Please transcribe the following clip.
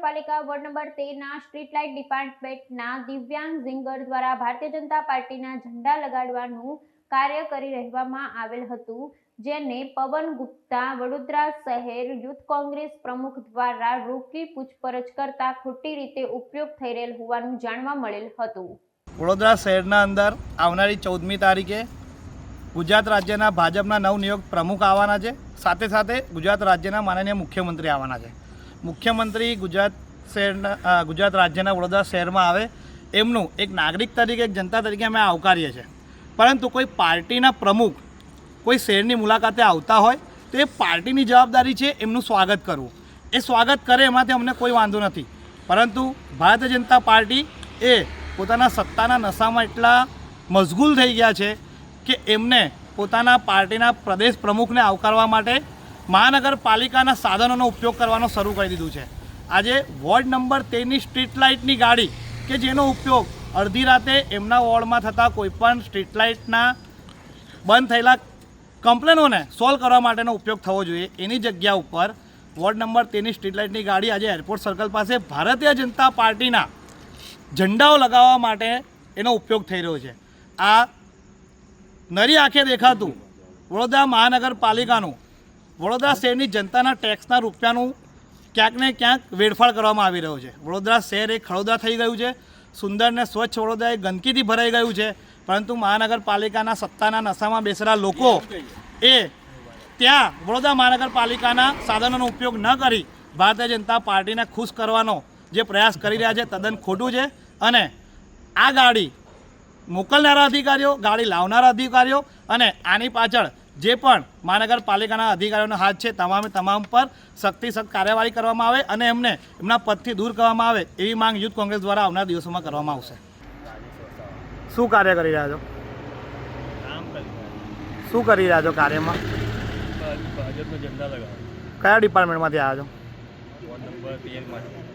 મહાનગરપાલિકા ward number તેરના street light ડિપાર્ટમેન્ટના દિવ્યાંગ ઝિંગર દ્વારા ભારતીય જનતા પાર્ટીના ઝંડા લગાડવાનું કાર્ય કરી રહેવામાં આવેલ હતું, જેને પવન ગુપ્તા, વડોદરા શહેર યુથ કોંગ્રેસ પ્રમુખ દ્વારા રોકી પૂછપરછ કરતા ખોટી રીતે ઉપયોગ થઈ રહેલ હોવાનું જાણવા મળેલ હતું. વડોદરા શહેરના અંદર આવનારી ચૌદમી તારીખે ગુજરાત રાજ્યના ભાજપના નવનિયુક્ત પ્રમુખ આવવાના છે. સાથે સાથે ગુજરાત રાજ્યના માનનીય મુખ્યમંત્રી આવવાના છે. મુખ્યમંત્રી ગુજરાત શહેરના ગુજરાત રાજ્યના વડોદરા શહેરમાં આવે, એમનું એક નાગરિક તરીકે, એક જનતા તરીકે અમે આવકારીએ છીએ. પરંતુ કોઈ પાર્ટીના પ્રમુખ કોઈ શહેરની મુલાકાતે આવતા હોય, તો એ પાર્ટીની જવાબદારી છે એમનું સ્વાગત કરવું. એ સ્વાગત કરે એમાંથી અમને કોઈ વાંધો નથી. પરંતુ ભારતીય જનતા પાર્ટી એ પોતાના સત્તાના નશામાં એટલા મશગુલ થઈ ગયા છે કે એમને પોતાના પાર્ટીના પ્રદેશ પ્રમુખને આવકારવા માટે મહાનગરપાલિકાના સાધનોનો ઉપયોગ કરવાનો શરૂ કરી દીધું છે. આજે વોર્ડ નંબર તેરની સ્ટ્રીટ લાઇટની ગાડી કે જેનો ઉપયોગ અડધી રાતે એમના વોર્ડમાં થતા કોઈપણ સ્ટ્રીટ લાઇટના બંધ થયેલા કમ્પ્લેનોને સોલ્વ કરવા માટેનો ઉપયોગ થવો જોઈએ એની જગ્યા ઉપર વોર્ડ નંબર તેની સ્ટ્રીટ લાઇટની ગાડી આજે એરપોર્ટ સર્કલ પાસે ભારતીય જનતા પાર્ટીના ઝંડાઓ લગાવવા માટે એનો ઉપયોગ થઈ રહ્યો છે. આ નરી આંખે દેખાતું વડોદરા મહાનગરપાલિકાનું વડોદરા શહેરની જનતાના ટેક્સના રૂપિયાનું ક્યાંક ને ક્યાંક વેડફાળ કરવામાં આવી રહ્યો છે. વડોદરા શહેર એ ખડોદરા થઈ ગયું છે. સુંદર ને સ્વચ્છ વડોદરા એ ગંદકીથી ભરાઈ ગયું છે. પરંતુ મહાનગરપાલિકાના સત્તાના નશામાં બેસેલા લોકો એ ત્યાં વડોદરા મહાનગરપાલિકાના સાધનોનો ઉપયોગ ન કરી ભારતીય જનતા પાર્ટીને ખુશ કરવાનો જે પ્રયાસ કરી રહ્યા છે, તદ્દન ખોટું છે. અને આ ગાડી મોકલનારા અધિકારીઓ, ગાડી લાવનારા અધિકારીઓ અને આની પાછળ જે પણ મહાનગરપાલિકાના અધિકારીઓનો હાથ છે તમામે તમામ પર સખ્તી સખ્ત કાર્યવાહી કરવામાં આવે અને એમને એમના પદથી દૂર કરવામાં આવે એવી માંગ યુથ કોંગ્રેસ દ્વારા આવનાર દિવસોમાં કરવામાં આવશે. શું કાર્ય કરી રહ્યા છો? શું કરી રહ્યા છો કાર્યમાં? ભાજપનો ઝંડા લગાવે કયા ડિપાર્ટમેન્ટમાંથી આવ્યા છો.